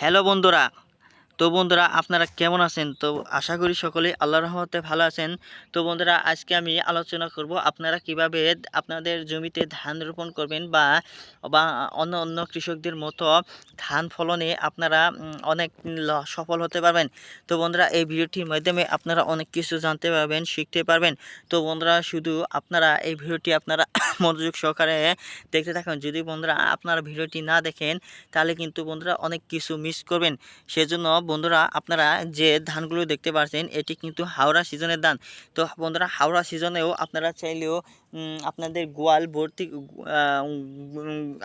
Hello বন্ধুরা তো বন্ধুরা, আপনারা কেমন আছেন? তো আশা করি সকলে আল্লাহ রহমতে ভালো আছেন। তো বন্ধুরা, আজকে আমি আলোচনা করব আপনারা কীভাবে আপনাদের জমিতে ধান রোপণ করবেন বা বা অন্য অন্য কৃষকদের মতো ধান ফলনে আপনারা অনেক সফল হতে পারবেন। তো বন্ধুরা, এই ভিডিওটির মাধ্যমে আপনারা অনেক কিছু জানতে পারবেন, শিখতে পারবেন। তো বন্ধুরা, শুধু আপনারা এই ভিডিওটি আপনারা মনোযোগ সহকারে দেখতে থাকুন। যদি বন্ধুরা আপনারা ভিডিওটি না দেখেন, তাহলে কিন্তু বন্ধুরা অনেক কিছু মিস করবেন। সেজন্য বন্ধুরা, আপনারা যে ধানগুলো দেখতে পাচ্ছেন এটি কিন্তু হাওড়া সিজনের ধান। তো বন্ধুরা, হাওড়া সিজনেও আপনারা চাইলেও আপনাদের গোয়াল ভর্তি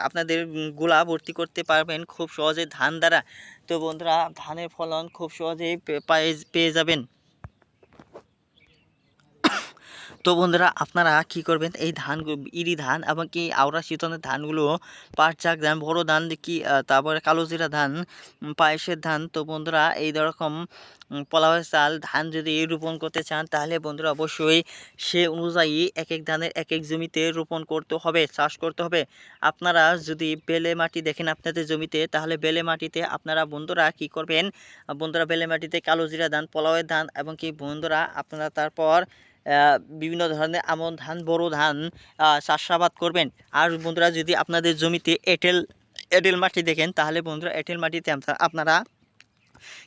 আপনাদের গোলা ভর্তি করতে পারবেন খুব সহজে ধান দ্বারা। তো বন্ধুরা, ধানের ফলন খুব সহজেই পেয়ে যাবেন। তো বন্ধুরা, আপনারা কি করবেন? এই ধান ইরি ধান এবং কি আওড়া শীতনের ধানগুলো পাট চাক ধান, বড়ো ধান কি তারপরে কালো জিরা ধান পায়েসের ধান, তো বন্ধুরা, এই রকম পোলাওয়ের চাল, ধান যদি রোপণ করতে চান, তাহলে বন্ধুরা অবশ্যই সে অনুযায়ী এক এক ধানের এক এক জমিতে রোপণ করতে হবে, চাষ করতে হবে। আপনারা যদি বেলে মাটি দেখেন আপনাদের জমিতে, তাহলে বেলে মাটিতে আপনারা বন্ধুরা কি করবেন? বন্ধুরা, বেলে মাটিতে কালো জিরা ধান, পোলাওয়ের ধান এবং কি বন্ধুরা, আপনারা তারপর বিভিন্ন ধরনের আমন ধান, বড় ধান চাষাবাদ করবেন। আর বন্ধুরা, যদি আপনাদের জমিতে এঁটেল এঁটেল মাটি দেখেন, তাহলে বন্ধুরা, এঁটেল মাটিতে আপনা- আপনারা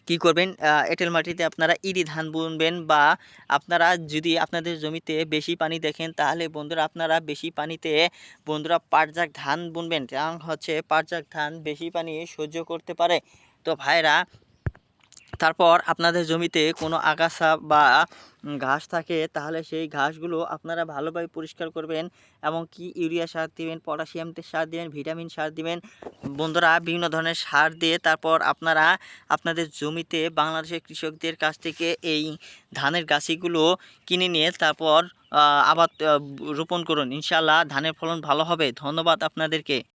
কি করবেন? এঁটেল মাটিতে আপনারা ইরি ধান বুনবেন বা আপনারা যদি আপনাদের জমিতে বেশি পানি দেখেন, তাহলে বন্ধুরা, আপনারা বেশি পানিতে বন্ধুরা পাটজাক ধান বুনবেন। কারণ হচ্ছে পাটজাক ধান বেশি পানি সহ্য করতে পারে। তো ভাইরা তারপর আপনাদের জমিতে কোনো আগাছা বা ঘাস থাকে, তাহলে সেই ঘাসগুলো আপনারা ভালোভাবে পরিষ্কার করবেন এবং কি ইউরিয়া সার দিবেন, পটাশিয়াম সার দিবেন, ভিটামিন সার দিবেন। বন্ধুরা, বিভিন্ন ধরনের সার দিয়ে তারপর আপনারা আপনাদের জমিতে বাংলাদেশের কৃষকদের কাছ থেকে এই ধানের গাছিগুলো কিনে নিয়ে তারপর আবাদ রোপণ করুন। ইনশাল্লাহ ধানের ফলন ভালো হবে। ধন্যবাদ আপনাদেরকে।